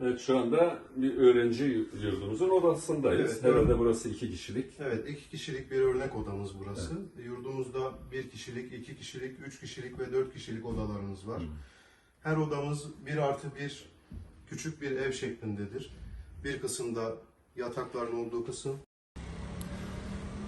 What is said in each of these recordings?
Evet şu anda bir öğrenci yurdumuzun odasındayız. Evet, Herhalde evet. burası iki kişilik. Evet, iki kişilik bir örnek odamız burası. Yurdumuzda bir kişilik, iki kişilik, üç kişilik ve dört kişilik odalarımız var. Her odamız bir artı bir küçük bir ev şeklindedir. Bir kısımda yatakların olduğu kısım,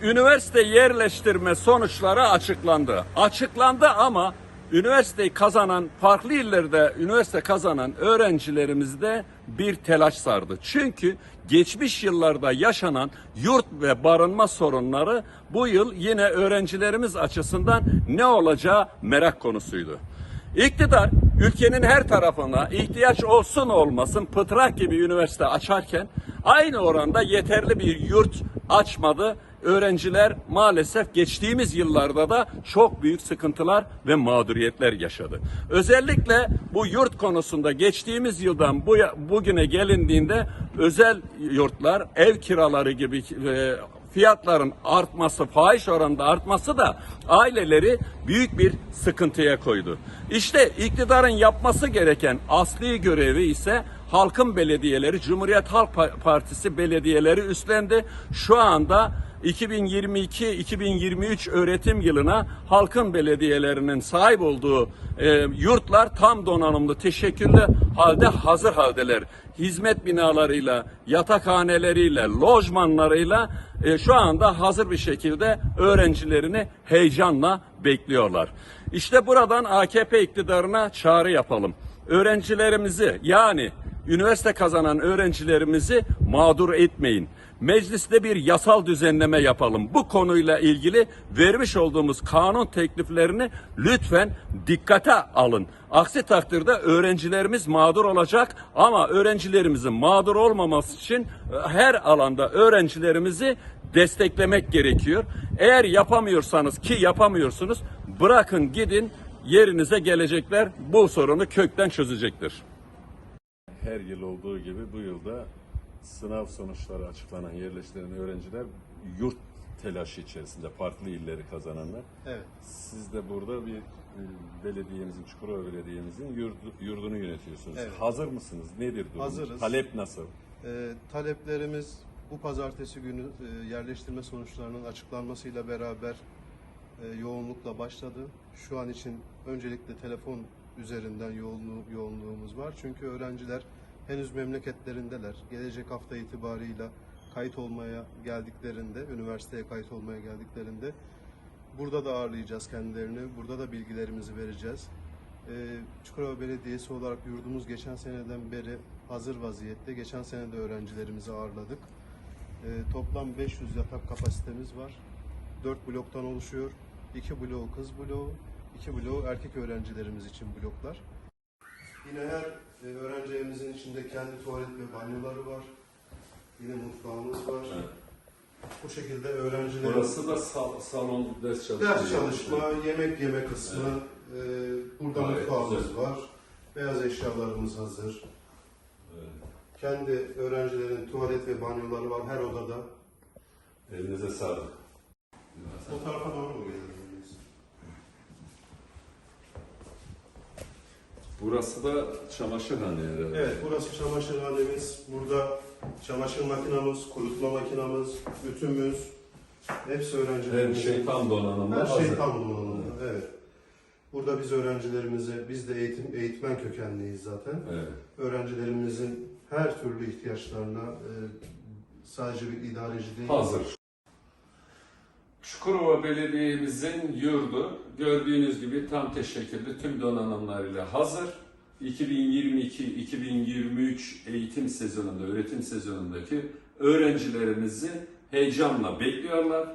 üniversite yerleştirme sonuçları açıklandı. Açıklandı ama üniversiteyi kazanan, farklı illerde üniversite kazanan öğrencilerimizde bir telaş sardı. Çünkü geçmiş yıllarda yaşanan yurt ve barınma sorunları bu yıl yine öğrencilerimiz açısından ne olacağı merak konusuydu. İktidar ülkenin her tarafına ihtiyaç olsun olmasın pıtrak gibi üniversite açarken aynı oranda yeterli bir yurt açmadı. Öğrenciler maalesef geçtiğimiz yıllarda da çok büyük sıkıntılar ve mağduriyetler yaşadı. Özellikle bu yurt konusunda geçtiğimiz yıldan bu bugüne gelindiğinde özel yurtlar, ev kiraları gibi e, fiyatların artması, fahiş oranda artması da aileleri büyük bir sıkıntıya koydu. İşte iktidarın yapması gereken asli görevi ise halkın belediyeleri, Cumhuriyet Halk Pa- Partisi belediyeleri üstlendi. Şu anda 2022-2023 öğretim yılına halkın belediyelerinin sahip olduğu e, yurtlar tam donanımlı, teşekküllü halde hazır haldeler. Hizmet binalarıyla, yatakhaneleriyle, lojmanlarıyla e, şu anda hazır bir şekilde öğrencilerini heyecanla bekliyorlar. İşte buradan AKP iktidarına çağrı yapalım. Öğrencilerimizi yani üniversite kazanan öğrencilerimizi mağdur etmeyin. Mecliste bir yasal düzenleme yapalım. Bu konuyla ilgili vermiş olduğumuz kanun tekliflerini lütfen dikkate alın. Aksi takdirde öğrencilerimiz mağdur olacak ama öğrencilerimizin mağdur olmaması için e, her alanda öğrencilerimizi desteklemek gerekiyor. Eğer yapamıyorsanız ki yapamıyorsunuz bırakın gidin yerinize gelecekler bu sorunu kökten çözecektir. Her yıl olduğu gibi bu yılda sınav sonuçları açıklanan yerleştirilen öğrenciler yurt telaşı içerisinde farklı illeri kazananlar. evet. Siz de burada bir e, belediyemizin, Çukurova Belediye'mizin yurdu, yurdunu yönetiyorsunuz. Evet. Hazır mısınız? Nedir durum? Hazırız. Talep nasıl? Ee, taleplerimiz bu pazartesi günü e, yerleştirme sonuçlarının açıklanmasıyla beraber e, yoğunlukla başladı. Şu an için öncelikle telefon üzerinden yoğunluğu, yoğunluğumuz var. Çünkü öğrenciler henüz memleketlerindeler. Gelecek hafta itibarıyla kayıt olmaya geldiklerinde, üniversiteye kayıt olmaya geldiklerinde burada da ağırlayacağız kendilerini. Burada da bilgilerimizi vereceğiz. Ee, Çukurova Belediyesi olarak yurdumuz geçen seneden beri hazır vaziyette. Geçen sene de öğrencilerimizi ağırladık. Ee, toplam 500 yatak kapasitemiz var. 4 bloktan oluşuyor. 2 bloğu kız bloğu, 2 bloğu erkek öğrencilerimiz için bloklar. Yine her e, öğrenci evimizin içinde kendi tuvalet ve banyoları var. Yine mutfağımız var. Evet. Bu şekilde öğrenciler Burası da sal- salon ders çalışma. Ders çalışma, yemek yeme kısmı, e, burada Gayet mutfağımız güzel. var. Beyaz eşyalarımız hazır. Evet. Kendi öğrencilerin tuvalet ve banyoları var her odada. Elinize sağlık. O tarafa doğru mu gelelim? Burası da çamaşırhane herhalde. Evet, burası çamaşırhanemiz. Burada çamaşır makinamız, kurutma makinamız, ütümüz. Hepsi Her öğrencilerimizin. şey tam donanımlı. Her şey hazır. tam donanımlı. Evet. Burada biz öğrencilerimize, biz de eğitim eğitmen kökenliyiz zaten. Evet. öğrencilerimizin her türlü ihtiyaçlarına e, sadece bir idareci değil. Hazır. Çukurova Belediye'mizin yurdu gördüğünüz gibi tam teşekküllü tüm donanımlarıyla hazır. 2022-2023 eğitim sezonunda, öğretim sezonundaki öğrencilerimizi heyecanla bekliyorlar.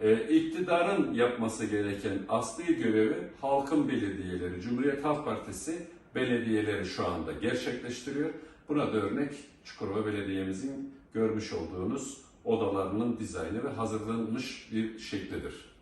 Ee, iktidarın yapması gereken asli görevi halkın belediyeleri, Cumhuriyet Halk Partisi belediyeleri şu anda gerçekleştiriyor. Buna da örnek Çukurova Belediye'mizin görmüş olduğunuz odalarının dizaynı ve hazırlanmış bir şeklidir.